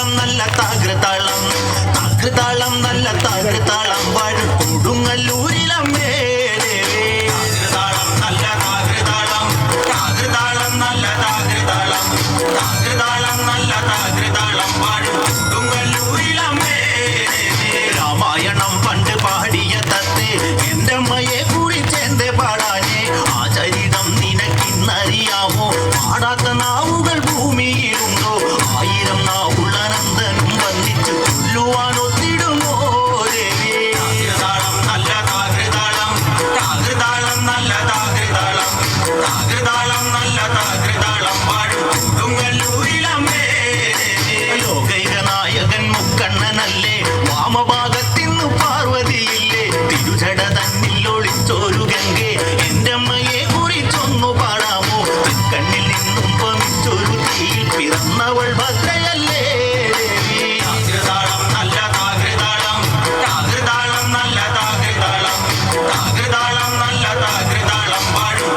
താളം നല്ല താകൃതാളം. താകൃതാളം നല്ല താകൃതാളം. വാഴ ജട തന്നിൽ ഒളിച്ചൊരു ഗംഗെ. എന്റെ അമ്മയെ കുറിച്ചൊന്നു പാടാമോ? കണ്ണിൽ നിന്നും പമിച്ചൊരു തീയിൽ പിറന്നവൾ ഭദ്രയല്ലേ? നല്ല താകൃതാളം പാടും